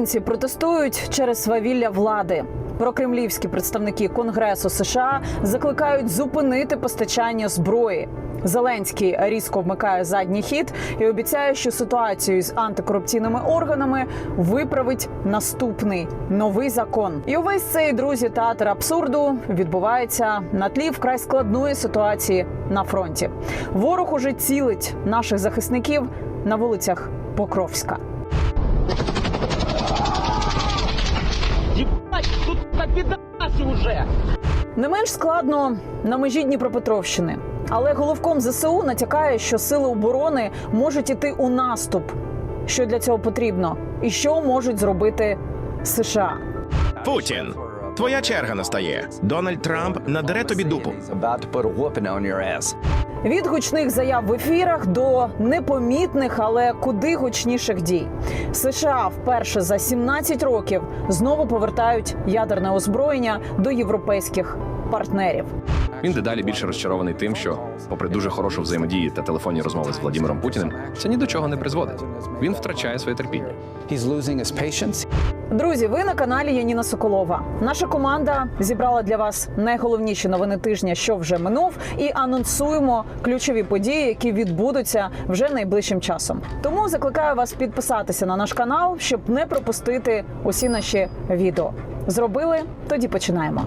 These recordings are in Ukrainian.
Українці протестують через свавілля влади. Прокремлівські представники Конгресу США закликають зупинити постачання зброї. Зеленський різко вмикає задній хід і обіцяє, що ситуацію з антикорупційними органами виправить наступний новий закон. І увесь цей друзі театр абсурду відбувається на тлі вкрай складної ситуації на фронті. Ворог уже цілить наших захисників на вулицях Покровська. На уже! Не менш складно на межі Дніпропетровщини. Але головком ЗСУ натякає, що сили оборони можуть іти у наступ. Що для цього потрібно, і що можуть зробити США. Путін, твоя черга настає. Дональд Трамп надере тобі дупу. Від гучних заяв в ефірах до непомітних, але куди гучніших дій. США вперше за 17 років знову повертають ядерне озброєння до європейських партнерів. Він дедалі більше розчарований тим, що, попри дуже хорошу взаємодію та телефонні розмови з Владимиром Путіним, це ні до чого не призводить. Він втрачає своє терпіння. Друзі, ви на каналі Яніна Соколова. Наша команда зібрала для вас найголовніші новини тижня, що вже минув, і анонсуємо ключові події, які відбудуться вже найближчим часом. Тому закликаю вас підписатися на наш канал, щоб не пропустити усі наші відео. Зробили? Тоді починаємо.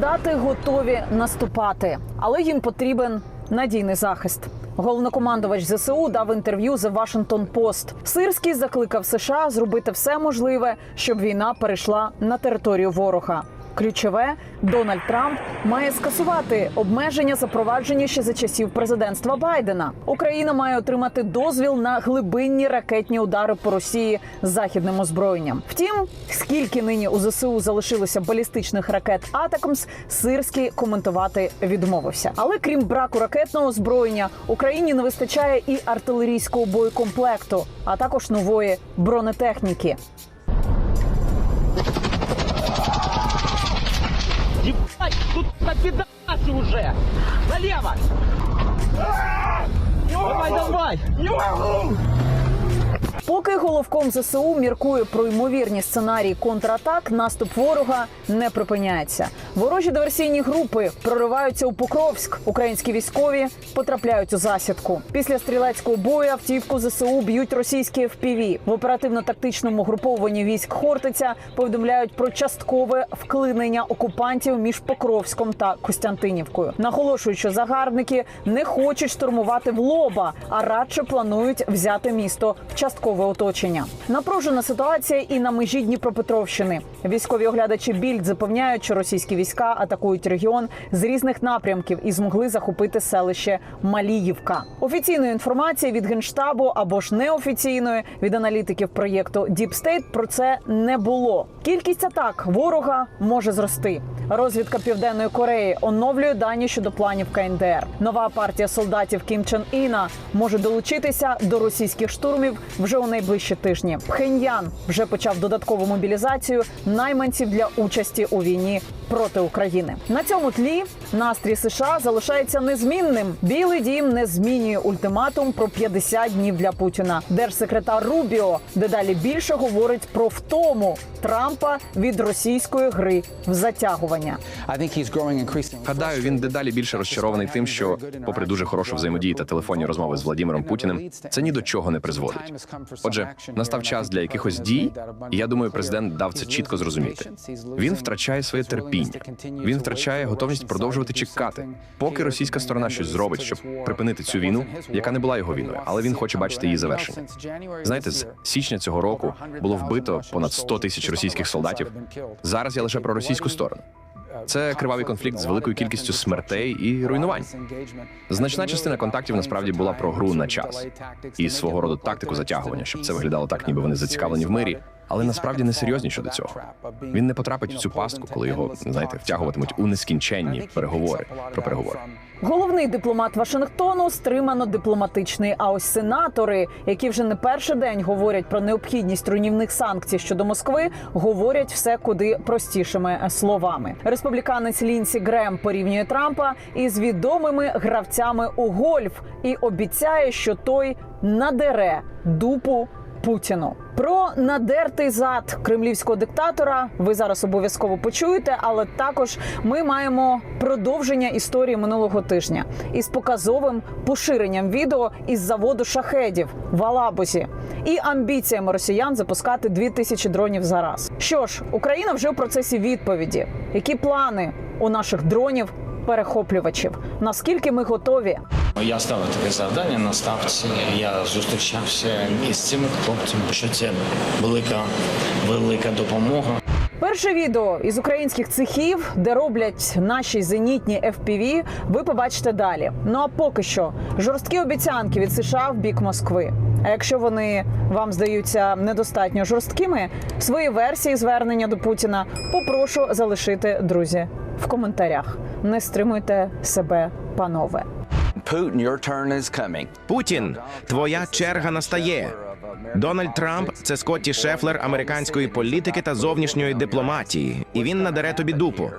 Солдати готові наступати, але їм потрібен надійний захист. Головнокомандувач ЗСУ дав інтерв'ю The Washington Post. Сирський закликав США зробити все можливе, щоб війна перейшла на територію ворога. Ключове Дональд Трамп має скасувати обмеження, запроваджені ще за часів президентства Байдена. Україна має отримати дозвіл на глибинні ракетні удари по Росії з західним озброєнням. Втім, скільки нині у ЗСУ залишилося балістичних ракет Атакамс, Сирський коментувати відмовився. Але крім браку ракетного озброєння, Україні не вистачає і артилерійського боєкомплекту, а також нової бронетехніки. life. You are who? Поки головком ЗСУ міркує про ймовірні сценарії контратак, наступ ворога не припиняється. Ворожі диверсійні групи прориваються у Покровськ. Українські військові потрапляють у засідку. Після стрілецького бою автівку ЗСУ б'ють російські ФПВ. В оперативно-тактичному групованні військ Хортиця повідомляють про часткове вклинення окупантів між Покровськом та Костянтинівкою. Наголошують, що загарбники не хочуть штурмувати в лоба, а радше планують взяти місто в часткове оточення. Напружена ситуація і на межі Дніпропетровщини. Військові оглядачі більд запевняють, що російські війська атакують регіон з різних напрямків і змогли захопити селище Маліївка. Офіційної інформації від генштабу або ж неофіційної від аналітиків проєкту State про це не було. Кількість атак ворога може зрости. Розвідка Південної Кореї оновлює дані щодо планів КНДР. Нова партія солдатів Кім Чен Іна може долучитися до російських штурмів вже у найближчі тижні. Пхеньян вже почав додаткову мобілізацію найманців для участі у війні проти України. На цьому тлі настрій США залишається незмінним. Білий дім не змінює ультиматум про 50 днів для Путіна. Держсекретар Рубіо дедалі більше говорить про втому Трампа від російської гри в затягування. Гадаю, він дедалі більше розчарований тим, що, попри дуже хорошу взаємодію та телефонні розмови з Владимиром Путіним, це ні до чого не призводить. Отже, настав час для якихось дій, і я думаю, президент дав це чітко зрозуміти. Він втрачає своє терпіння. Він втрачає готовність продовжувати чекати, поки російська сторона щось зробить, щоб припинити цю війну, яка не була його війною, але він хоче бачити її завершення. Знаєте, з січня цього року було вбито понад 100 тисяч російських солдатів. Зараз я лише про російську сторону. Це кривавий конфлікт з великою кількістю смертей і руйнувань. Значна частина контактів насправді була про гру на час і свого роду тактику затягування, щоб це виглядало так, ніби вони зацікавлені в мирі. Але насправді не серйозні щодо цього. Він не потрапить в цю пастку, коли його знаєте втягуватимуть у нескінченні переговори про переговори. Головний дипломат Вашингтону стримано дипломатичний. А ось сенатори, які вже не перший день говорять про необхідність руйнівних санкцій щодо Москви, говорять все куди простішими словами. Республіканець Лінсі Грем порівнює Трампа із відомими гравцями у гольф і обіцяє, що той надере дупу Путіну. Про надертий зад кремлівського диктатора ви зараз обов'язково почуєте, але також ми маємо продовження історії минулого тижня із показовим поширенням відео із заводу шахедів в Алабузі і амбіціями росіян запускати 2000 дронів за раз. Що ж, Україна вже в процесі відповіді. Які плани у наших дронів? Перехоплювачів, наскільки ми готові? Я ставив таке завдання на ставці. Я зустрічався із цими хлопцями, що це велика, велика допомога. Перше відео із українських цехів, де роблять наші зенітні FPV, ви побачите далі. Ну а поки що жорсткі обіцянки від США в бік Москви. А якщо вони вам здаються недостатньо жорсткими, свої версії звернення до Путіна попрошу залишити друзі в коментарях. Не стримуйте себе, панове. Putin, your turn is coming. Путін, твоя черга настає. Дональд Трамп це Скотті Шефлер американської політики та зовнішньої дипломатії, і він надере тобі дупу.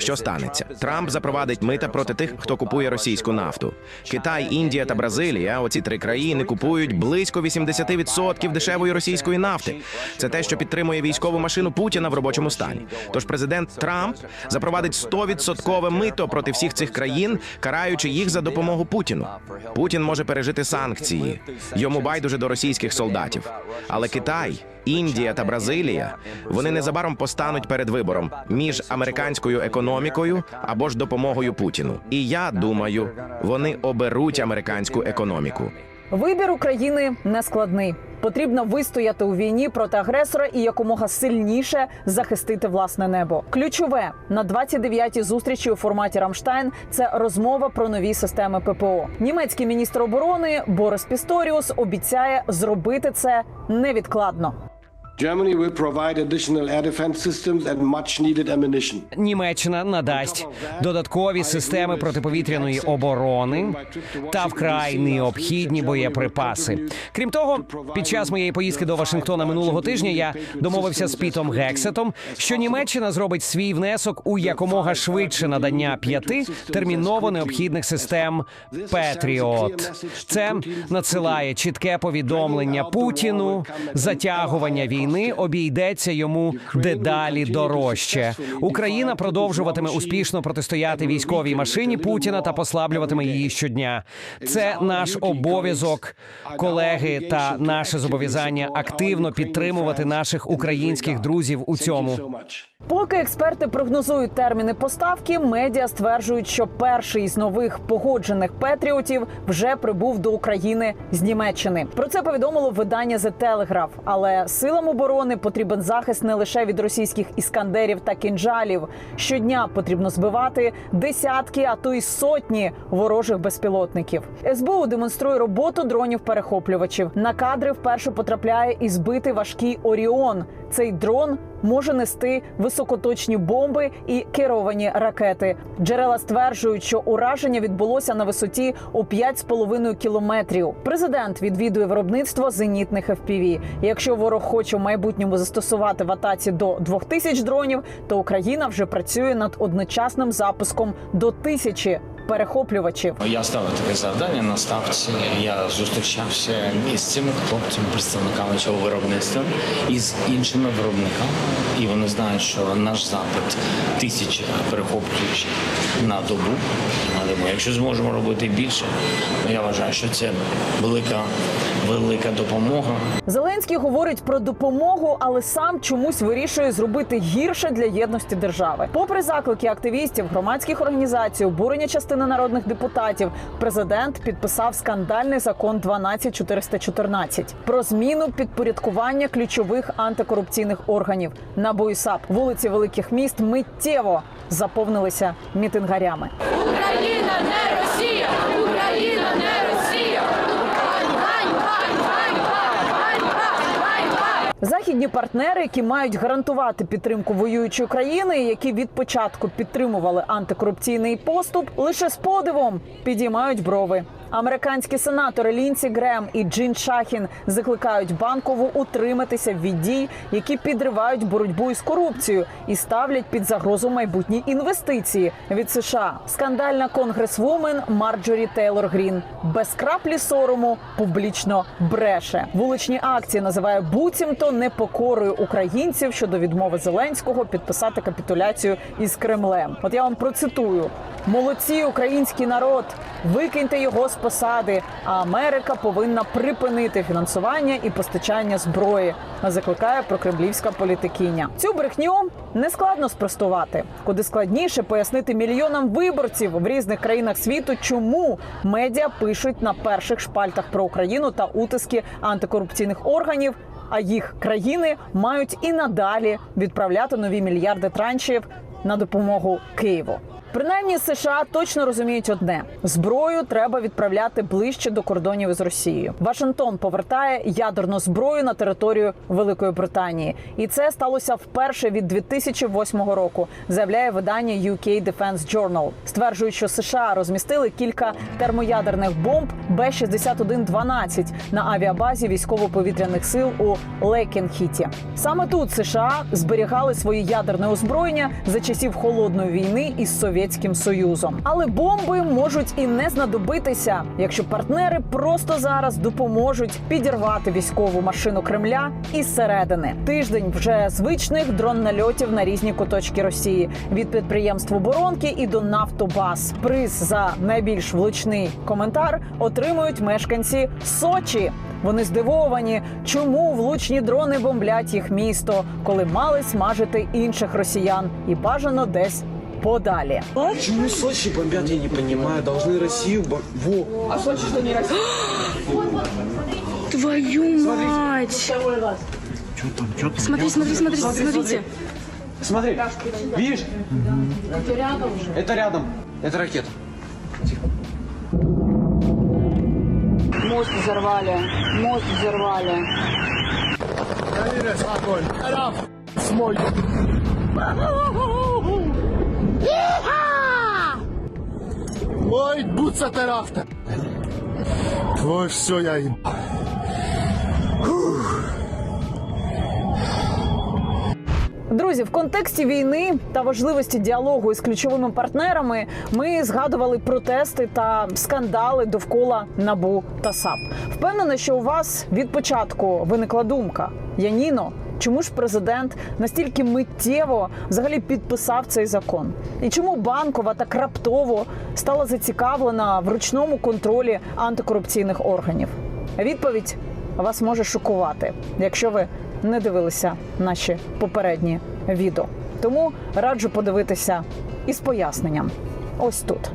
Що станеться? Трамп запровадить мита проти тих, хто купує російську нафту. Китай, Індія та Бразилія, оці три країни, купують близько 80% дешевої російської нафти. Це те, що підтримує військову машину Путіна в робочому стані. Тож президент Трамп запровадить 100% мито проти всіх цих країн, караючи їх за допомогу Путіну. Путін може пережити санкції. Йому байдуже до російських солдатів. Але Китай, Індія та Бразилія вони незабаром постануть перед вибором між американською економікою або ж допомогою Путіну. І я думаю, вони оберуть американську економіку. Вибір України нескладний. Потрібно вистояти у війні проти агресора і якомога сильніше захистити власне небо. Ключове на 29-й зустрічі у форматі Рамштайн це розмова про нові системи ППО. Німецький міністр оборони Борис Пісторіус обіцяє зробити це невідкладно. Germany will provide additional air defense systems and much needed ammunition. Німеччина надасть додаткові системи протиповітряної оборони та вкрай необхідні боєприпаси. Крім того, під час моєї поїздки до Вашингтона минулого тижня я домовився з Пітом Гексетом, що Німеччина зробить свій внесок у якомога швидше надання п'яти терміново необхідних систем Петріот. Це надсилає чітке повідомлення Путіну, затягування війни обійдеться йому дедалі дорожче. Україна продовжуватиме успішно протистояти військовій машині Путіна та послаблюватиме її щодня. Це наш обов'язок, колеги, та наше зобов'язання активно підтримувати наших українських друзів у цьому. Поки експерти прогнозують терміни поставки, медіа стверджують, що перший із нових погоджених петріотів вже прибув до України з Німеччини. Про це повідомило видання The Telegraph. Але силам оборони потрібен захист не лише від російських іскандерів та кінжалів. Щодня потрібно збивати десятки, а то й сотні ворожих безпілотників. СБУ демонструє роботу дронів перехоплювачів. На кадри вперше потрапляє і збитий важкий Оріон. Цей дрон може нести високоточні бомби і керовані ракети. Джерела стверджують, що ураження відбулося на висоті у 5,5 кілометрів. Президент відвідує виробництво зенітних FPV. Якщо ворог хоче в майбутньому застосувати в атаці до 2000 дронів, то Україна вже працює над одночасним запуском до тисячі перехоплювачів. Я ставив таке завдання на ставці. Я зустрічався із цими хлопцями, представниками цього виробництва і з іншими виробниками. І вони знають, що наш запит тисяча перехоплюючих на добу. Але якщо зможемо робити більше, я вважаю, що це велика, велика допомога. Зеленський говорить про допомогу, але сам чомусь вирішує зробити гірше для єдності держави. Попри заклики активістів, громадських організацій, обурення частини народних депутатів, президент підписав скандальний закон 12414 про зміну підпорядкування ключових антикорупційних органів НАБУ і САП. Вулиці великих міст миттєво заповнилися мітингарями. Україна не Росія! Україна не Росія! Ганьба! Ганьба! Ганьба! Ганьба! Західні партнери, які мають гарантувати підтримку воюючої країни, які від початку підтримували антикорупційний поступ, лише з подивом підіймають брови. Американські сенатори Лінсі Грем і Джин Шахін закликають банкову утриматися від дій, які підривають боротьбу із корупцією і ставлять під загрозу майбутні інвестиції від США. Скандальна конгресвумен Марджорі Тейлор Грін без краплі сорому публічно бреше. Вуличні акції називає буцімто непокорою українців щодо відмови Зеленського підписати капітуляцію із Кремлем. От я вам процитую: молодці, український народ, викиньте його з посади. А Америка повинна припинити фінансування і постачання зброї. Закликає прокремлівська політикиня. Цю брехню не складно спростувати. Куди складніше пояснити мільйонам виборців в різних країнах світу, чому медіа пишуть на перших шпальтах про Україну та утиски антикорупційних органів. А їх країни мають і надалі відправляти нові мільярди траншів на допомогу Києву. Принаймні США точно розуміють одне: зброю треба відправляти ближче до кордонів із Росією. Вашингтон повертає ядерну зброю на територію Великої Британії, і це сталося вперше від 2008 року. Заявляє видання UK Defense Journal. Стверджують, що США розмістили кілька термоядерних бомб Б-61-12 на авіабазі військово-повітряних сил у Лейкенхіті. Саме тут США зберігали своє ядерне озброєння за часів холодної війни із Совєтським Союзом. Але бомби можуть і не знадобитися, якщо партнери просто зараз допоможуть підірвати військову машину Кремля із середини. Тиждень вже звичних дрон-нальотів на різні куточки Росії від підприємств оборонки і до нафтобаз. Приз за найбільш влучний коментар отримують мешканці Сочі. Вони здивовані, чому влучні дрони бомблять їх місто, коли мали смажити інших росіян і бажано десь подалі. Почему Сочи бомбят, я не понимаю. Должны Россию... бом- Во. Твою мать! Смотри, смотри, смотри, смотрите. Смотри, видишь? Это рядом. Это ракета. Мост взорвали. Мост взорвали. Ой, буца терафта. Ой, все, я им. Друзі, в контексті війни та важливості діалогу із ключовими партнерами ми згадували протести та скандали довкола набу та САП. Впевнена, що у вас від початку виникла думка: Яніно, чому ж президент настільки миттєво взагалі підписав цей закон? І чому банкова так раптово стала зацікавлена в ручному контролі антикорупційних органів? Відповідь вас може шокувати, якщо ви не дивилися наші попередні відео. Тому раджу подивитися із поясненням. Ось тут.